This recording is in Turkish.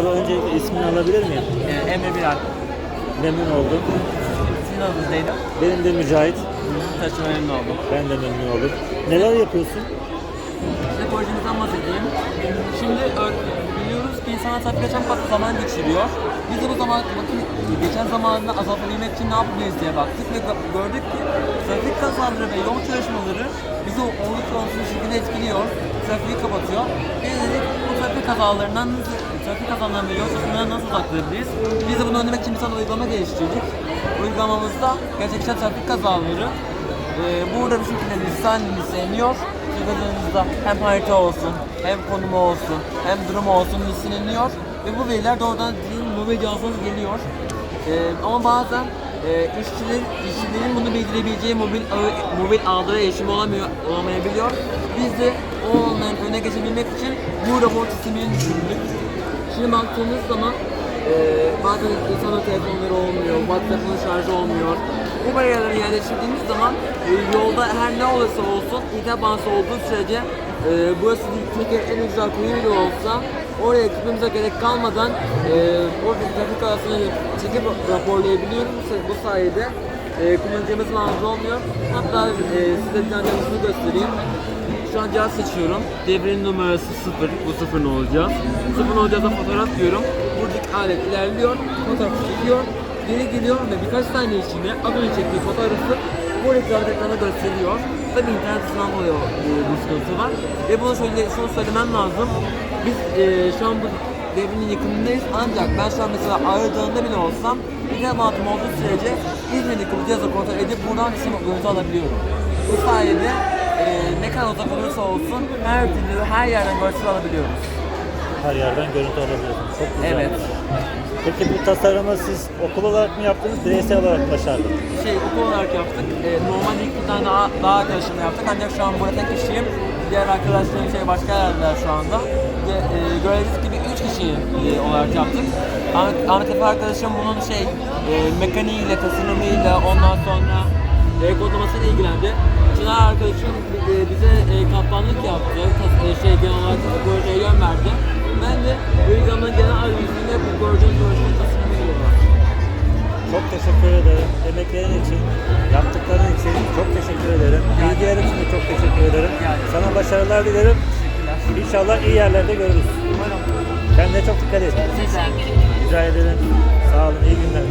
Abi öncelikle ismini alabilir miyim? Ee, Emre Bilal. Memnun oldum. Sizin adınız neydi? Benim de Mücahit. Taşıma memnun oldum. Ben de memnun oldum. Neler yapıyorsun? Size projemizden bahsedeyim. Şimdi biliyoruz ki insanlar tabii geçen fazla zaman geçiriyor. Biz de bu zaman bakın geçen zamanını azaltabilmek için ne yapabiliriz diye baktık ve gö- gördük ki trafik kazaları ve yol çalışmaları bizi oldukça olumsuz şekilde etkiliyor. Trafiği kapatıyor. Biz dedik trafik kazalarından trafik kazalarından ve yol nasıl uzak? Biz de bunu önlemek için bir tane uygulama geliştirdik. Uygulamamızda gerçekten trafik kazaları ee, burada bir şekilde lisan liseleniyor. Cihazınızda hem harita olsun, hem konumu olsun, hem durumu olsun liseleniyor. Ve bu veriler doğrudan mobil cihazınıza geliyor. Ee, ama bazen e, işçiler, işçilerin bunu bildirebileceği mobil ağı, mobil ağlara erişimi olamıyor, olamayabiliyor. Biz de o onların önüne geçebilmek için bu rapor sistemini düşündük. Şimdi baktığınız zaman e, bazen insanın telefonları olmuyor, WhatsApp'ın şarjı olmuyor. Bu bariyerleri yerleştirdiğimiz zaman e, yolda her ne olursa olsun internet bağlantısı olduğu sürece e, burası Türkiye'nin en güzel kuyu bile olsa oraya gitmemize gerek kalmadan e, oradaki trafik arasını çekip raporlayabiliyoruz. Bu- sayede e, kullanıcımız mağdur olmuyor. Hatta e, size bir yanısını göstereyim. Şu an cihaz seçiyorum. Devrenin numarası 0. Bu 0 ne olacak? 0 olacağına fotoğraf diyorum. Buradaki alet ilerliyor. Fotoğrafı çekiyor. Geri geliyor ve birkaç saniye içinde az önce çektiği fotoğrafı bu ekran ekrana gösteriyor. Tabii internet hızından dolayı e, bir sıkıntı var. Ve bunu şöyle şunu söylemem lazım. Biz e, şu an bu devrenin yakınındayız ancak ben şu an mesela aradığında bile olsam internet bağlantım olduğu sürece İzmir'deki bu cihazı kontrol edip buradan resim görüntü alabiliyorum. Bu sayede e, ne kadar uzak olursa olsun her türlü her yerden görüntü alabiliyoruz. Her yerden görüntü alabiliyorsun. Çok güzel. Evet. Peki bu tasarımı siz okul olarak mı yaptınız, bireysel olarak mı başardınız? Şey okul olarak yaptık. E, normalde ilk bir tane daha, daha arkadaşımla yaptık ancak şu an burada tek kişiyim. Diğer arkadaşlarım şey başka yerdeler şu anda. Ve, e, gördüğünüz gibi üç kişi e, olarak yaptık. Efe arkadaşım bunun şey e, mekaniğiyle, tasarımıyla ondan sonra e, kodlamasıyla ilgilendi. Çınar arkadaşım e, bize e, kaptanlık yaptı. Tas- e, şey genel olarak projeye yön verdi. Ben de uygulamanın genel arayüzünde bu projenin projenin tasarımıyla uğraştım. Çok teşekkür ederim. Emeklerin için, yaptıkların için çok teşekkür ederim. Bilgilerin için de çok teşekkür ederim. Sana başarılar dilerim. Teşekkürler. İnşallah iyi yerlerde görürüz. Umarım. Kendine çok dikkat et. Rica ederim. Sağ olun, iyi günler.